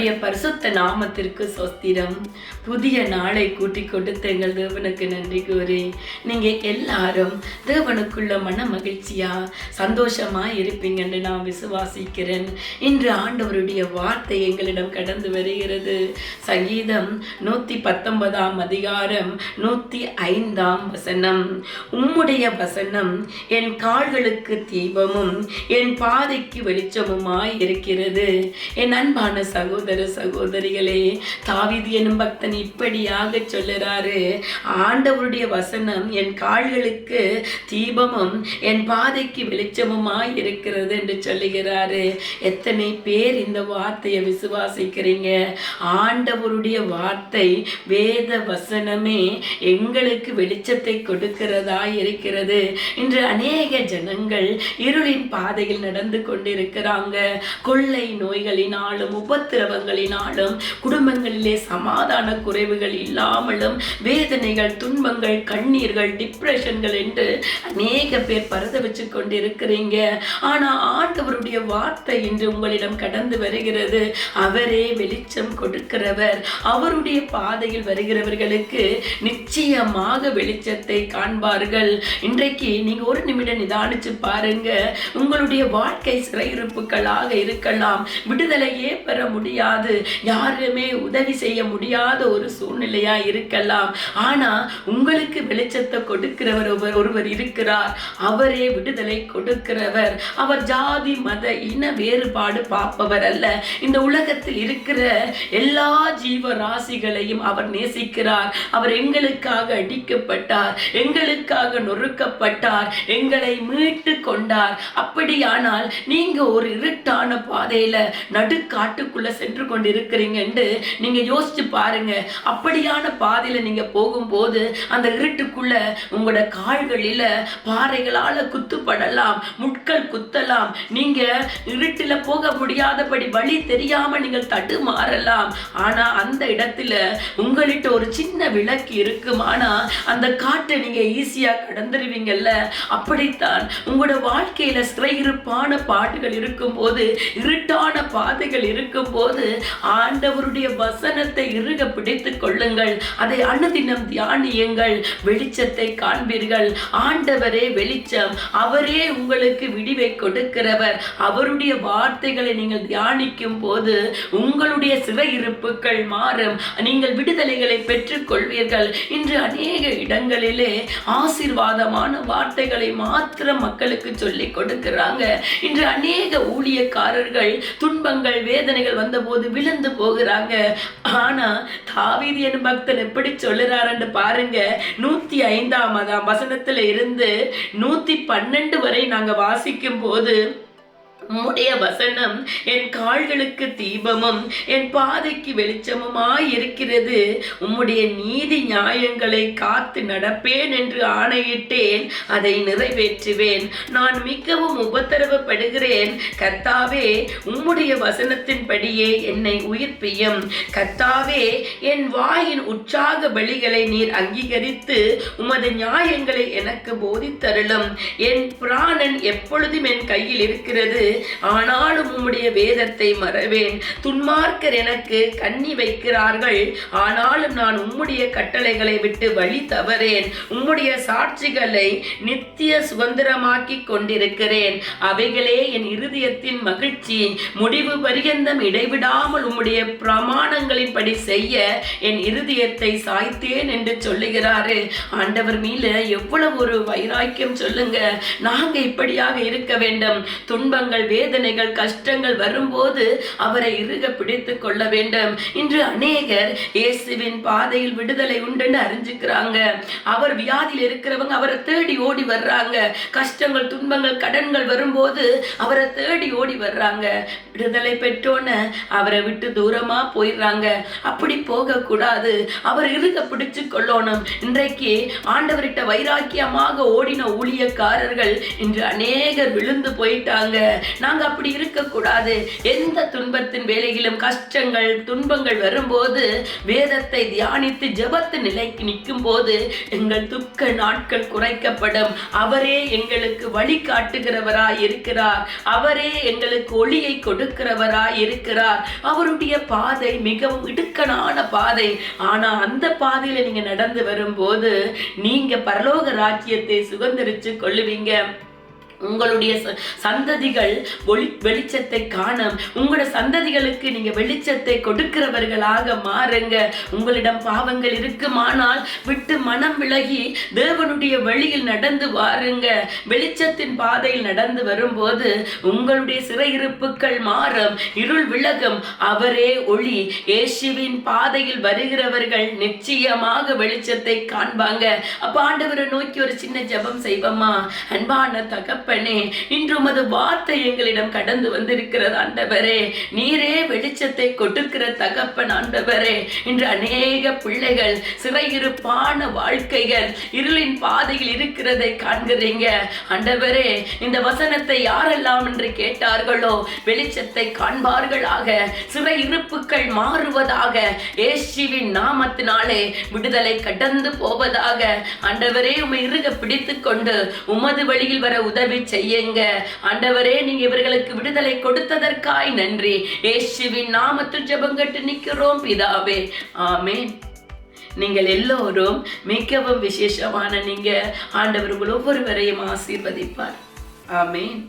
உம்முடைய பரிசுத்த நாமத்திற்கு சொஸ்திரம் புதிய நாளை கூட்டி கொடுத்த எங்கள் தேவனுக்கு நன்றி கூறி நீங்க எல்லாரும் தேவனுக்குள்ள மன மகிழ்ச்சியா சந்தோஷமா இருப்பீங்கன்னு நான் விசுவாசிக்கிறேன். இன்று ஆண்டவருடைய வார்த்தை எங்களிடம் கடந்து வருகிறது. சங்கீதம் நூத்தி பத்தொன்பதாம் அதிகாரம் நூத்தி ஐந்தாம் வசனம். உம்முடைய வசனம் என் கால்களுக்கு தீபமும் என் பாதைக்கு வெளிச்சமுமாய் இருக்கிறது. என் அன்பான சகோதர சகோதர சகோதரிகளே தாவிது எனும் பக்தன் இப்படியாக சொல்லுறாரு ஆண்டவருடைய வசனம் என் கால்களுக்கு தீபமும் என் பாதைக்கு வெளிச்சமுமாய் இருக்கிறது என்று சொல்லுகிறாரு. எத்தனை பேர் இந்த வார்த்தையை விசுவாசிக்கிறீங்க? ஆண்டவருடைய வார்த்தை வேத வசனமே எங்களுக்கு வெளிச்சத்தை கொடுக்கிறதா இருக்கிறது. இன்று அநேக ஜனங்கள் இருளின் பாதையில் நடந்து கொண்டிருக்கிறாங்க. கொள்ளை நோய்களினாலும் உபத்திரவ உபத்திரவங்களினாலும் குடும்பங்களிலே சமாதான குறைவுகள் இல்லாமலும் வேதனைகள் துன்பங்கள் கண்ணீர்கள் டிப்ரெஷன்கள் என்று அநேக பேர் பரத வச்சு கொண்டிருக்கிறீங்க. ஆனா ஆண்டவருடைய வார்த்தை இன்று உங்களிடம் கடந்து வருகிறது. அவரே வெளிச்சம் கொடுக்கிறவர். அவருடைய பாதையில் வருகிறவர்களுக்கு நிச்சயமாக வெளிச்சத்தை காண்பார்கள். இன்றைக்கு நீங்க ஒரு நிமிடம் நிதானிச்சு பாருங்க. உங்களுடைய வாழ்க்கை சிறையிருப்புகளாக இருக்கலாம். விடுதலையே பெற முடியாது முடியாது. யாருமே உதவி செய்ய முடியாத ஒரு சூழ்நிலையா இருக்கலாம். ஆனா உங்களுக்கு வெளிச்சத்தை கொடுக்கிறவர் ஒருவர் ஒருவர் இருக்கிறார். அவரே விடுதலை கொடுக்கிறவர். அவர் ஜாதி மத இன வேறுபாடு பார்ப்பவர் அல்ல. இந்த உலகத்தில் இருக்கிற எல்லா ஜீவ ராசிகளையும் அவர் நேசிக்கிறார். அவர் எங்களுக்காக அடிக்கப்பட்டார். எங்களுக்காக நொறுக்கப்பட்டார். எங்களை மீட்டு கொண்டார். அப்படியானால் நீங்க ஒரு இருட்டான பாதையில நடுக்காட்டுக்குள்ள சென்று கொண்டிருக்கிறீங்கன்னு நீங்க யோசிச்சு பாருங்க. அப்படியான பாதையில நீங்க போகும்போது அந்த இருட்டுக்குள்ள உங்களோட கால்களில பாறைகளால குத்துப்படலாம் முட்கள் குத்தலாம். நீங்க இருட்டுல போக முடியாதபடி வழி தெரியாம நீங்கள் தடுமாறலாம். ஆனா அந்த இடத்துல உங்கள்கிட்ட ஒரு சின்ன விளக்கு இருக்குமானா அந்த காட்டை நீங்க ஈஸியா கடந்துருவீங்கல்ல. அப்படித்தான் உங்களோட வாழ்க்கையில சிறையிருப்பான பாட்டுகள் இருக்கும்போது இருட்டான பாதைகள் இருக்கும்போது ஆண்டவருடைய வசனத்தை இறுக பிடித்துக் கொள்ளுங்கள். அதை அனுதினம் தியானியுங்கள். வெளிச்சத்தை காண்பீர்கள். ஆண்டவரே வெளிச்சம். அவரே உங்களுக்கு விடிவை கொடுக்கிறவர். அவருடைய வார்த்தைகளை நீங்கள் தியானிக்கும் போது உங்களுடைய சிறை இருப்புகள் மாறும். நீங்கள் விடுதலைகளை பெற்றுக் கொள்வீர்கள் இன்று அநேக இடங்களிலே ஆசீர்வாதமான வார்த்தைகளை மாத்திரம் மக்களுக்கு சொல்லி கொடுக்கிறாங்க. இன்று அநேக ஊழியக்காரர்கள் துன்பங்கள் வேதனைகள் வந்தபோது விழுந்து போகிறாங்க. ஆனா தாவீது என் பக்தன் எப்படி சொல்லுறாருன்னு பாருங்க. நூத்தி ஐந்தாம் வசனத்துல இருந்து நூத்தி பன்னெண்டு வரை நாங்க வாசிக்கும் போது உம்முடைய வசனம் என் கால்களுக்கு தீபமும் என் பாதைக்கு வெளிச்சமுமாய் இருக்கிறது. உம்முடைய நீதி நியாயங்களை காத்து நடப்பேன் என்று ஆணையிட்டேன். அதை நிறைவேற்றுவேன். நான் மிகவும் உபத்திரவப்படுகிறேன். கத்தாவே உம்முடைய வசனத்தின்படியே என்னை உயிர்ப்பியும். கத்தாவே என் வாயின் உற்சாக பலிகளை நீர் அங்கீகரித்து உமது நியாயங்களை எனக்கு போதித்தருளும். என் பிராணன் எப்பொழுதும் என் கையில் இருக்கிறது. ஆனாலும் உம்முடைய வேதத்தை மறவேன். துன்மார்க்கர் எனக்கு கண்ணி வைக்கிறார்கள். ஆனாலும் நான் உம்முடைய கட்டளைகளை விட்டு வழி தவறேன். உம்முடைய சாட்சிகளை நித்திய சுதந்திரமாக்கி கொண்டிருக்கிறேன். அவைகளே என் இருதயத்தின் மகிழ்ச்சி. முடிவு பரியந்தம் இடைவிடாமல் உம்முடைய பிரமாணங்களின்படி செய்ய என் இருதயத்தை சாய்த்தேன் என்று சொல்லுகிறாரு. ஆண்டவர் மீல எவ்வளவு ஒரு வைராக்கியம் சொல்லுங்க. நாங்க இப்படியாக இருக்க வேண்டும். துன்பங்கள் வேதனைகள் கஷ்டங்கள் வரும்போது அவரை இறுக பிடித்து கொள்ள வேண்டும். இன்று அநேகர் இயேசுவின் பாதையில் விடுதலை உண்டுன்னு அறிஞ்சுக்கிறாங்க. அவர் வியாதியில் இருக்கிறவங்க அவரை தேடி ஓடி வர்றாங்க. கஷ்டங்கள் துன்பங்கள் கடன்கள் வரும்போது அவரை தேடி ஓடி வர்றாங்க. விடுதலை பெற்றோன்னு அவரை விட்டு தூரமா போயிடுறாங்க. அப்படி போகக்கூடாது. அவர் இறுக பிடிச்சு கொள்ளணும். இன்றைக்கு ஆண்டவர்கிட்ட வைராக்கியமாக ஓடின ஊழியக்காரர்கள் இன்று அநேகர் விழுந்து போயிட்டாங்க. நாங்க அப்படி இருக்கக்கூடாது. எந்த துன்பத்தின் வேலையிலும் கஷ்டங்கள் துன்பங்கள் வரும்போது வேதத்தை தியானித்து ஜெபத்து நிலைக்கு நிற்கும் போது எங்கள் துக்க நாட்கள் குறைக்கப்படும். அவரே எங்களுக்கு வழிகாட்டுகிறவராய் இருக்கிறார். அவரே எங்களுக்கு ஒளியை கொடுக்கிறவராய் இருக்கிறார். அவருடைய பாதை மிகவும் இடுக்கணான பாதை. ஆனா அந்த பாதையில நீங்க நடந்து வரும்போது நீங்க பரலோக ராஜ்யத்தை சுதந்திரிச்சு கொள்ளுவீங்க. உங்களுடைய ச- சந்ததிகள் ஒளி வெளிச்சத்தை காணும். உங்களோட சந்ததிகளுக்கு நீங்க வெளிச்சத்தை கொடுக்கிறவர்களாக மாறுங்க. உங்களிடம் பாவங்கள் இருக்குமானால் விட்டு மனம் விலகி தேவனுடைய வழியில் நடந்து வாருங்க. வெளிச்சத்தின் பாதையில் நடந்து வரும்போது உங்களுடைய சிறையிருப்புகள் மாறும். இருள் விலகும். அவரே ஒளி. இயேசுவின் பாதையில் வருகிறவர்கள் நிச்சயமாக வெளிச்சத்தை காண்பாங்க. அப்ப ஆண்டவரை நோக்கி ஒரு சின்ன ஜெபம் செய்வோமா? அன்பான தகப்பனே இன்று உமது வார்த்தை எங்களிடம் கடந்து வந்திருக்கிறது ஆண்டவரே. நீரே வெளிச்சத்தை கொடுக்கிற தகப்பன் ஆண்டவரே. இன்று அநேக பிள்ளைகள் சிறையிருப்பான வாழ்க்கைகள் இருளின் பாதையில் இருக்கிறதை காண்கிறீங்க. ஆண்டவரே இந்த வசனத்தை யாரெல்லாம் என்று கேட்டார்களோ வெளிச்சத்தை காண்பார்களாக. சிறை இருப்புகள் மாறுவதாக. இயேசுவின் நாமத்தினாலே விடுதலை கடந்து போவதாக. ஆண்டவரே உமை இருக பிடித்துக் கொண்டு உமது வழியில் வர உதவி செய்யுங்க. ஆண்டவரே நீங்க இவர்களுக்கு விடுதலை கொடுத்ததற்காய் நன்றி. ஏசுவின் நாமத்தில் ஜெபங்கட்டு நிக்கிறோம் பிதாவே. ஆமேன். நீங்கள் எல்லோரும் மிகவும் விசேஷமான நீங்க. ஆண்டவர் உங்கள் ஒவ்வொருவரையும் ஆசீர்வதிப்பார். ஆமேன்.